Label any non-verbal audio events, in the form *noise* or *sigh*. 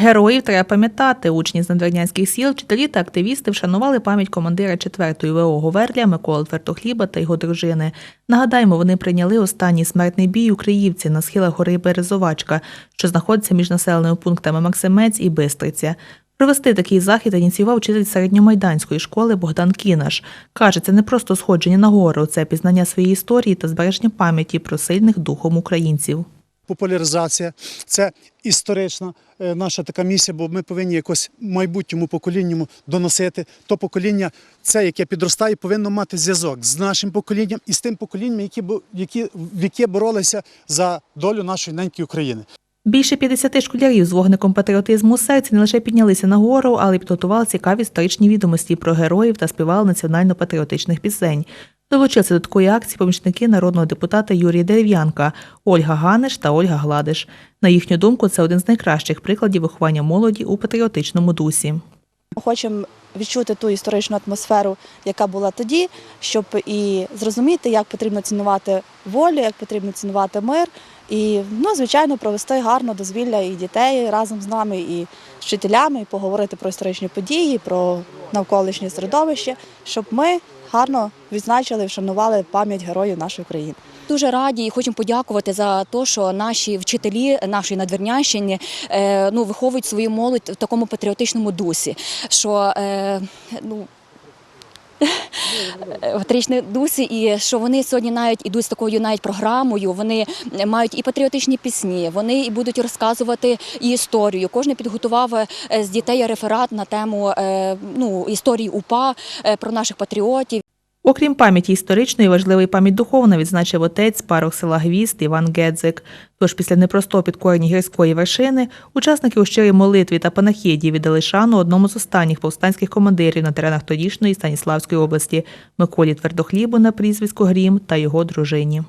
Героїв треба пам'ятати. Учні з надвірнянських сіл, вчителі та активісти вшанували пам'ять командира 4-ї ВО Говерля Миколи Твердохліба та його дружини. Нагадаємо, вони прийняли останній смертний бій у Криївці на схилах гори Березовачка, що знаходиться між населеними пунктами Максимець і Бистриця. Провести такий захід ініціював вчитель середньомайданської школи Богдан Кінаш. Каже, це не просто сходження на гору, це пізнання своєї історії та збереження пам'яті про сильних духом українців. Популяризація, це історична е, наша така місія, бо ми повинні якось майбутньому поколінню доносити. То покоління, це яке підростає, повинно мати зв'язок з нашим поколінням і з тим поколінням, які, які, в яке боролися за долю нашої неньки України. Більше 50 школярів з вогником патріотизму у серці не лише піднялися на гору, але й підготували цікаві історичні відомості про героїв та співали національно-патріотичних пісень. Долучилися до такої акції помічники народного депутата Юрія Дерев'янка, Ольга Ганиш та Ольга Гладиш. На їхню думку, це один з найкращих прикладів виховання молоді у патріотичному дусі. Ми хочемо відчути ту історичну атмосферу, яка була тоді, щоб і зрозуміти, як потрібно цінувати волю, як потрібно цінувати мир. І, ну, звичайно, провести гарно дозвілля і дітей разом з нами, і з вчителями, і поговорити про історичні події, про навколишнє середовище, щоб ми гарно відзначили, вшанували пам'ять героїв нашої країни. Дуже раді і хочемо подякувати за те, що наші вчителі нашої надвірнящини е, ну, виховують свою молодь в такому патріотичному дусі. Що, е, ну, *laughs* в патріотичному дусі, і що вони сьогодні навіть ідуть з такою навіть програмою. Вони мають і патріотичні пісні, вони і будуть розказувати і історію. Кожен підготував е, з дітей реферат на тему е, ну, історії УПА е, про наших патріотів. Окрім пам'яті історичної, важлива пам'ять духовна, відзначив отець парох села Гвізд Іван Гедзик. Тож після непростого підкорення гірської вершини учасники у щирій молитві та панахіді віддали шану одному з останніх повстанських командирів на теренах тодішньої Станіславської області Миколі Твердохлібу на прізвиську Грім та його дружині.